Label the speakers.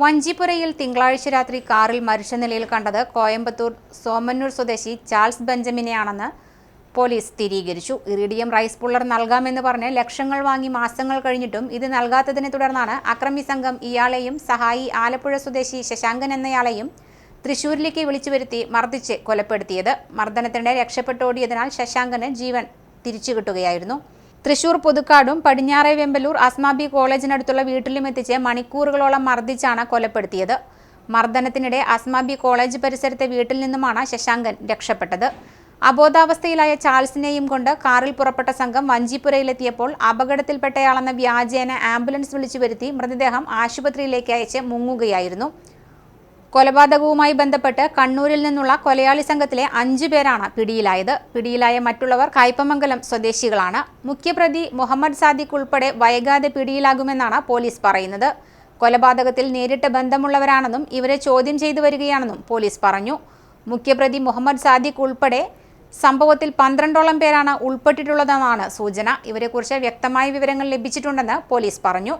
Speaker 1: വഞ്ചിപ്പുരയിൽ തിങ്കളാഴ്ച രാത്രി കാറിൽ മരിച്ച നിലയിൽ കണ്ടത് കോയമ്പത്തൂർ സോമന്നൂർ സ്വദേശി ചാൾസ് ബെഞ്ചമിനെയാണെന്ന് പോലീസ് സ്ഥിരീകരിച്ചു. ഇറിഡിയം റൈസ് പുള്ളർ നൽകാമെന്ന് പറഞ്ഞ് ലക്ഷങ്ങൾ വാങ്ങി മാസങ്ങൾ കഴിഞ്ഞിട്ടും ഇത് നൽകാത്തതിനെ തുടർന്നാണ് അക്രമി സംഘം ഇയാളെയും സഹായി ആലപ്പുഴ സ്വദേശി ശശാങ്കൻ എന്നയാളെയും തൃശൂരിലേക്ക് വിളിച്ചു വരുത്തി മർദ്ദിച്ച് കൊലപ്പെടുത്തിയത്. മർദ്ദനത്തിനിടെ രക്ഷപ്പെട്ടോടിയതിനാൽ ശശാങ്കന് ജീവൻ തിരിച്ചു കിട്ടുകയായിരുന്നു തൃശൂർ പുതുക്കാടും പടിഞ്ഞാറേ വെമ്പലൂർ അസ്മാബി കോളേജിനടുത്തുള്ള വീട്ടിലും എത്തിച്ച് മണിക്കൂറുകളോളം മർദ്ദിച്ചാണ് കൊലപ്പെടുത്തിയത്. മർദ്ദനത്തിനിടെ അസ്മാബി കോളേജ് പരിസരത്തെ വീട്ടിൽ നിന്നുമാണ് ശശാങ്കൻ രക്ഷപ്പെട്ടത്. അബോധാവസ്ഥയിലായ ചാൾസിനെയും കൊണ്ട് കാറിൽ പുറപ്പെട്ട സംഘം വഞ്ചിപ്പുരയിലെത്തിയപ്പോൾ അപകടത്തിൽപ്പെട്ടയാളെന്ന വ്യാജേന ആംബുലൻസ് വിളിച്ചു വരുത്തി മൃതദേഹം ആശുപത്രിയിലേക്ക് അയച്ച് മുങ്ങുകയായിരുന്നു. കൊലപാതകവുമായി ബന്ധപ്പെട്ട് കണ്ണൂരിൽ നിന്നുള്ള കൊലയാളി സംഘത്തിലെ അഞ്ചു പേരാണ് പിടിയിലായത്. പിടിയിലായ മറ്റുള്ളവർ കയ്പമംഗലം സ്വദേശികളാണ്. മുഖ്യപ്രതി മുഹമ്മദ് സാദിഖ് ഉൾപ്പെടെ വൈകാതെ പിടിയിലാകുമെന്നാണ് പോലീസ് പറയുന്നത്. കൊലപാതകത്തിൽ നേരിട്ട് ബന്ധമുള്ളവരാണെന്നും ഇവരെ ചോദ്യം ചെയ്തു വരികയാണെന്നും പോലീസ് പറഞ്ഞു. മുഖ്യപ്രതി മുഹമ്മദ് സാദിഖ് ഉൾപ്പെടെ സംഭവത്തിൽ പന്ത്രണ്ടോളം പേരാണ് ഉൾപ്പെട്ടിട്ടുള്ളതെന്നാണ് സൂചന. ഇവരെക്കുറിച്ച് വ്യക്തമായ വിവരങ്ങൾ ലഭിച്ചിട്ടുണ്ടെന്ന് പോലീസ് പറഞ്ഞു.